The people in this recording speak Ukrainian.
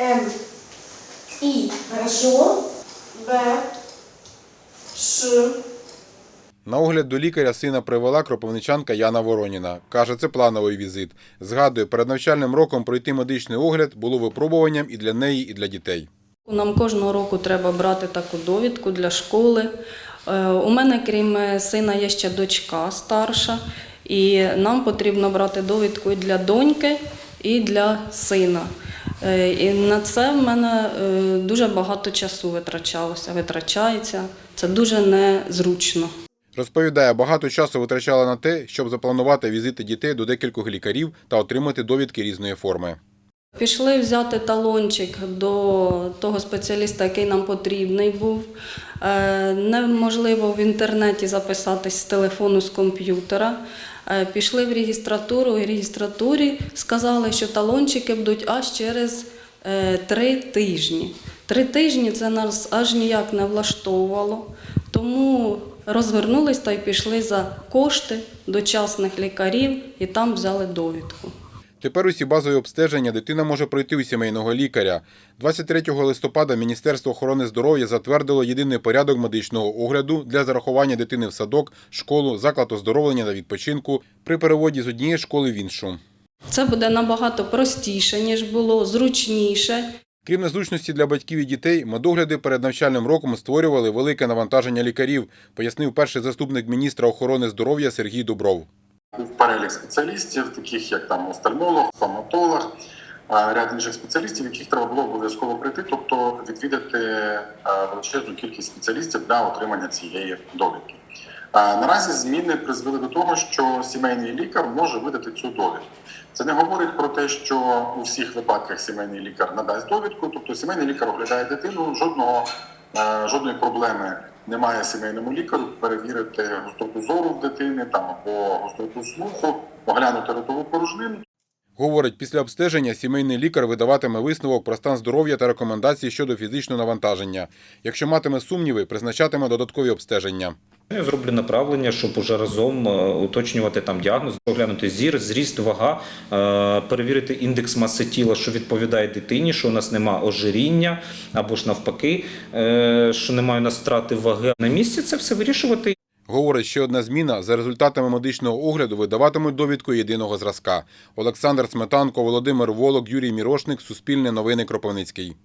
М. И. Хорошо. Б. Ш. На огляд до лікаря сина привела кропивничанка Яна Вороніна. Каже, це плановий візит. Згадує, перед навчальним роком пройти медичний огляд було випробуванням і для неї, і для дітей. Нам кожного року треба брати таку довідку для школи. Е, У мене, крім е, сина, є ще дочка старша, і нам потрібно брати довідку і для доньки, і для сина. Е, І на це в мене е, дуже багато часу витрачалося, витрачається. Це дуже незручно. Розповідає, багато часу витрачала на те, щоб запланувати візити дітей до декількох лікарів та отримати довідки різної форми. Пішли взяти талончик до того спеціаліста, який нам потрібний був. Е, Неможливо в інтернеті записатись з телефону з комп'ютера. Е, Пішли в регістратуру, в регістратурі сказали, що талончики будуть аж через е, три тижні. Три тижні це нас аж ніяк не влаштовувало. Тому розвернулись та й пішли за кошти до частних лікарів і там взяли довідку. Тепер усі базові обстеження дитина може пройти у сімейного лікаря. 23 листопада Міністерство охорони здоров'я затвердило єдиний порядок медичного огляду для зарахування дитини в садок, школу, заклад оздоровлення та відпочинку при переводі з однієї школи в іншу. Це буде набагато простіше, ніж було, зручніше. Крім незручності для батьків і дітей, медогляди перед навчальним роком створювали велике навантаження лікарів, пояснив перший заступник міністра охорони здоров'я Сергій Дубров. Був перелік спеціалістів, таких як там офтальмолог, стоматолог, ряд інших спеціалістів, яких треба було обов'язково прийти, тобто відвідати величезну кількість спеціалістів для отримання цієї довідки. Наразі зміни призвели до того, що сімейний лікар може видати цю довідку. Це не говорить про те, що у всіх випадках сімейний лікар надасть довідку, тобто сімейний лікар оглядає дитину, жодного жодної проблеми немає сімейному лікарю перевірити гостроту зору в дитини там або гостроту слуху, оглянути ротову порожнину. Говорить, після обстеження сімейний лікар видаватиме висновок про стан здоров'я та рекомендації щодо фізичного навантаження. Якщо матиме сумніви, призначатиме додаткові обстеження. Я зроблю направлення, щоб уже разом е, уточнювати там діагноз, оглянути зір, зріст, вага, е, перевірити індекс маси тіла, що відповідає дитині, що у нас нема ожиріння або ж навпаки, е, що немає у нас втрати ваги. На місці це все вирішувати. Говорить, ще одна зміна за результатами медичного огляду видаватимуть довідку єдиного зразка. Олександр Сметанко, Володимир Волок, Юрій Мірошник, Суспільне новини Кропивницький.